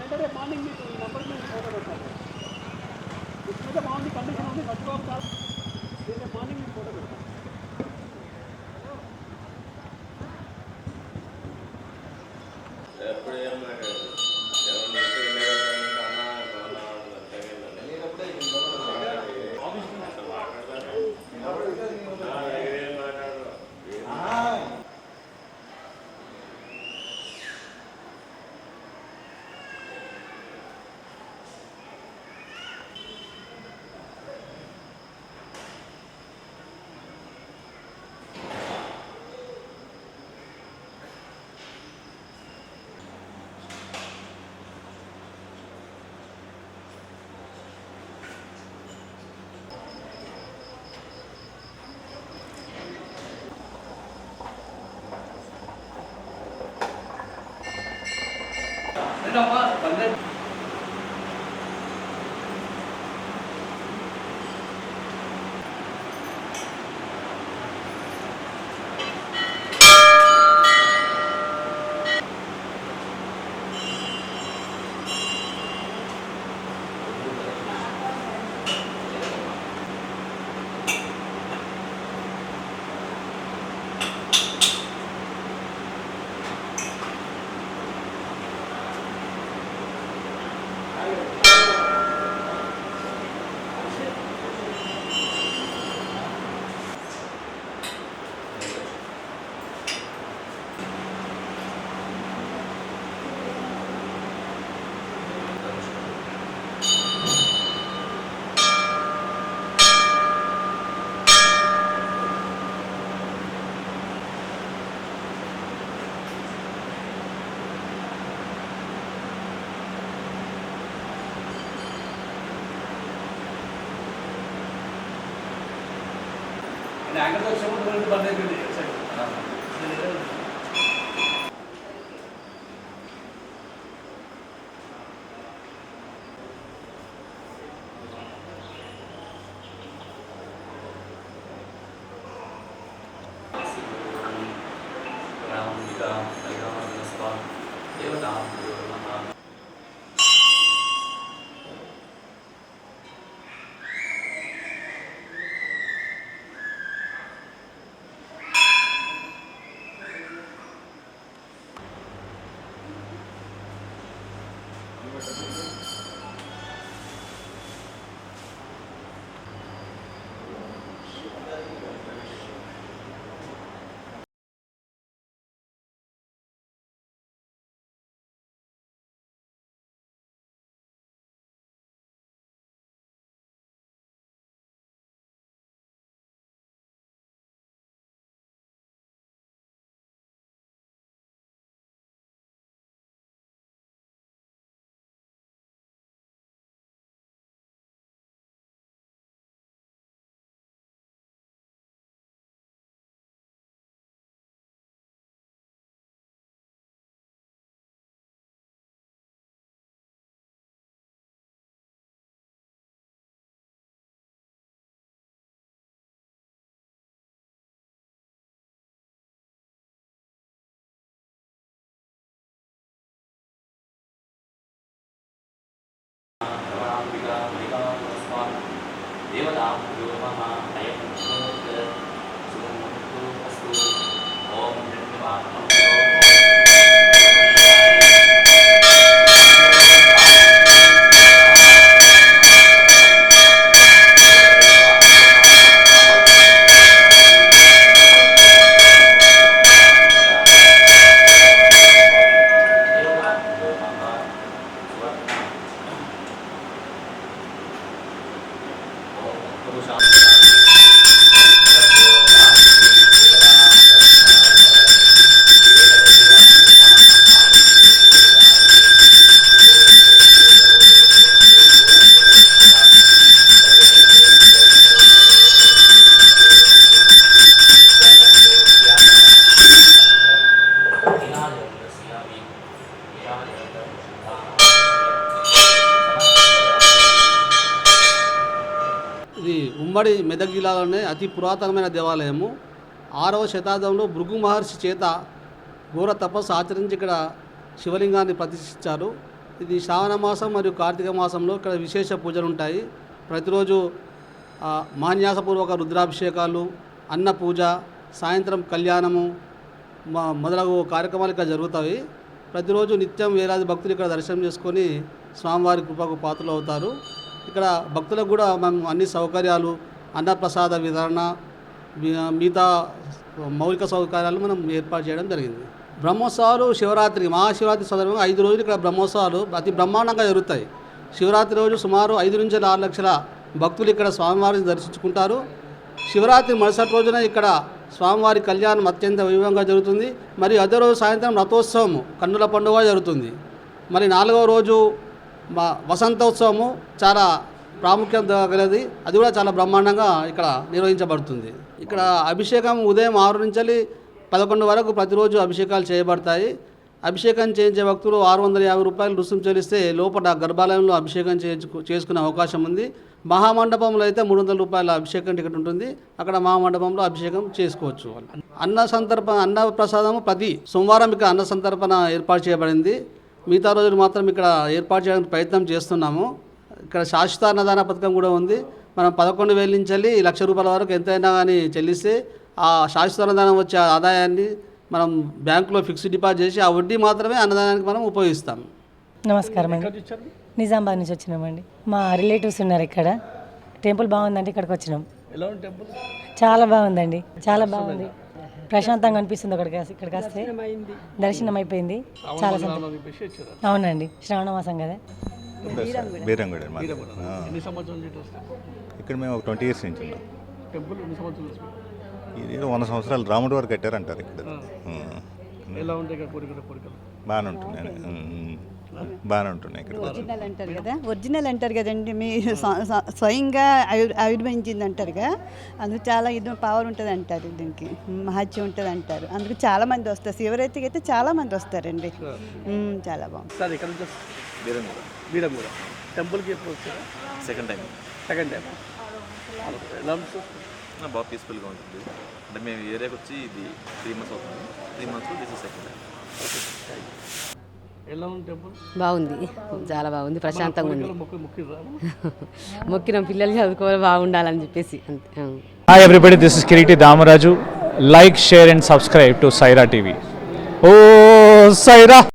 ఏంటంటే మార్నింగ్ మీకు ఈ నెంబర్ మీద ఫోటో పెట్టాలి మీద బాగుంది కండిషన్ ఉంది మర్చిపోక సార్ దీంట్లో మార్నింగ్ మీకు ఫోటో పెడతాను ఎప్పుడు ఏం আমাদের వచ్చినప్పుడు బంద్ అయిపోయింది రామిక వైరామస్వ దేవతా 没有打，没有的话。ఇది ఉమ్మడి మెదక్ జిల్లాలోనే అతి పురాతనమైన దేవాలయము. ఆరవ శతాబ్దంలో భృగు మహర్షి చేత ఘోర తపస్సు ఆచరించి ఇక్కడ శివలింగాన్ని ప్రతిష్ఠించారు. ఇది శ్రావణ మాసం మరియు కార్తీక మాసంలో ఇక్కడ విశేష పూజలు ఉంటాయి. ప్రతిరోజు మాన్యాసపూర్వక రుద్రాభిషేకాలు అన్న పూజ సాయంత్రం కళ్యాణము మొదలగు కార్యక్రమాలు ఇక్కడ జరుగుతాయి. ప్రతిరోజు నిత్యం వేలాది భక్తులు ఇక్కడ దర్శనం చేసుకొని స్వామివారి కృపకు పాత్రలు అవుతారు. ఇక్కడ భక్తులకు కూడా మనం అన్ని సౌకర్యాలు అన్నప్రసాద వితరణ మిగతా మౌలిక సౌకర్యాలు మనం ఏర్పాటు చేయడం జరిగింది. బ్రహ్మోత్సవాలు శివరాత్రి మహాశివరాత్రి సందర్భంగా ఐదు రోజులు ఇక్కడ బ్రహ్మోత్సవాలు అతి బ్రహ్మాండంగా జరుగుతాయి. శివరాత్రి రోజు సుమారు ఐదు నుంచి ఆరు లక్షల భక్తులు ఇక్కడ స్వామివారిని దర్శించుకుంటారు. శివరాత్రి మరుసటి రోజున ఇక్కడ స్వామివారి కళ్యాణం అత్యంత వైభవంగా జరుగుతుంది. మరియు అదే రోజు సాయంత్రం రథోత్సవము కన్నుల పండుగ జరుగుతుంది. మరి నాలుగవ రోజు మా వసంతోత్సవము చాలా ప్రాముఖ్యత గలది. అది కూడా చాలా బ్రహ్మాండంగా ఇక్కడ నిర్వహించబడుతుంది. ఇక్కడ అభిషేకం ఉదయం ఆరు నుంచి పదకొండు వరకు ప్రతిరోజు అభిషేకాలు చేయబడతాయి. అభిషేకం చేయించే భక్తులు ఆరు వందల యాభై రూపాయలు రుసుము చెల్లిస్తే లోపల గర్భాలయంలో అభిషేకం చేయించు చేసుకునే అవకాశం ఉంది. మహామండపంలో అయితే మూడు వందల రూపాయల అభిషేకం టికెట్ ఉంటుంది. అక్కడ మహామండపంలో అభిషేకం చేసుకోవచ్చు. అన్న సంతర్పణ అన్న ప్రసాదము ప్రతి సోమవారం ఇక్కడ అన్న సంతర్పణ ఏర్పాటు చేయబడింది. మిగతా రోజులు మాత్రం ఇక్కడ ఏర్పాటు చేయడానికి ప్రయత్నం చేస్తున్నాము. ఇక్కడ శాశ్వత అన్నదాన పథకం కూడా ఉంది. మనం పదకొండు వేల నుంచి వెళ్ళి లక్ష రూపాయల వరకు ఎంతైనా కానీ చెల్లిస్తే ఆ శాశ్వత అన్నదానం వచ్చే ఆదాయాన్ని మనం బ్యాంకులో ఫిక్స్డ్ డిపాజిట్ చేసి ఆ వడ్డీ మాత్రమే అన్నదానానికి మనం ఉపయోగిస్తాం. నమస్కారం అండి. నిజామాబాద్ నుంచి వచ్చినామండి మా రిలేటివ్స్ ఉన్నారు ఇక్కడ. టెంపుల్ బాగుందండి ఇక్కడికి వచ్చినాం. ఎలా ఉంది టెంపుల్? చాలా బాగుందండి. చాలా బాగుంది. ప్రశాంతంగా అనిపిస్తుంది అక్కడికి వస్తే- ఇక్కడికి వస్తే. దర్శనం అయిపోయింది. చాలా అవునండి. శ్రావణ మాసం కదా. బీరంగూడ. ఇక్కడ మేము ఒక ట్వంటీ ఇయర్స్ నుంచి ఉన్నాం. ఇది ఏదో వంద సంవత్సరాలు రాముడు వారు కట్టారంటారు ఇక్కడ. ఎలా ఉంటాయి ఇక్కడ కోరికలు కోరికలు? బాగానే ఉంటున్నాయి. బాగానే ఉంటున్నాయి ఇక్కడ ఒరిజినల్ అంటారు కదా? ఒరిజినల్ అంటారు కదండి మీ స్వ- స్వ- స్వయంగా ఆయుర్ ఆయుర్భవించింది అంటారుగా? అందుకు చాలా ఇది పవర్ ఉంటుంది అంటారు దీనికి. మహత్యం ఉంటుంది అంటారు. అందుకు చాలా మంది వస్తారు. శివరాత్రికి అయితే చాలా మంది వస్తారండి. చాలా బాగుంది సార్ ఇక్కడ నుంచి టెంపుల్కి సెకండ్ టైం. Second time. ఎలా బాగా పీస్ఫుల్గా ఉంటుంది. అంటే మేము ఏరియాకి వచ్చి ఇది త్రీ మంత్స్ అవుతుంది. Three months this is second time ఎలా ఉంది టెంపుల్ బాగుంది. చాలా బాగుంది. ప్రశాంతంగా ఉంది. మొక్కిన పిల్లలు చదువుకోవాలి బాగుండాలని చెప్పేసి. Hi everybody, this is Kiriti Damaraju. Like, share and subscribe to Saira TV. Oh, Saira!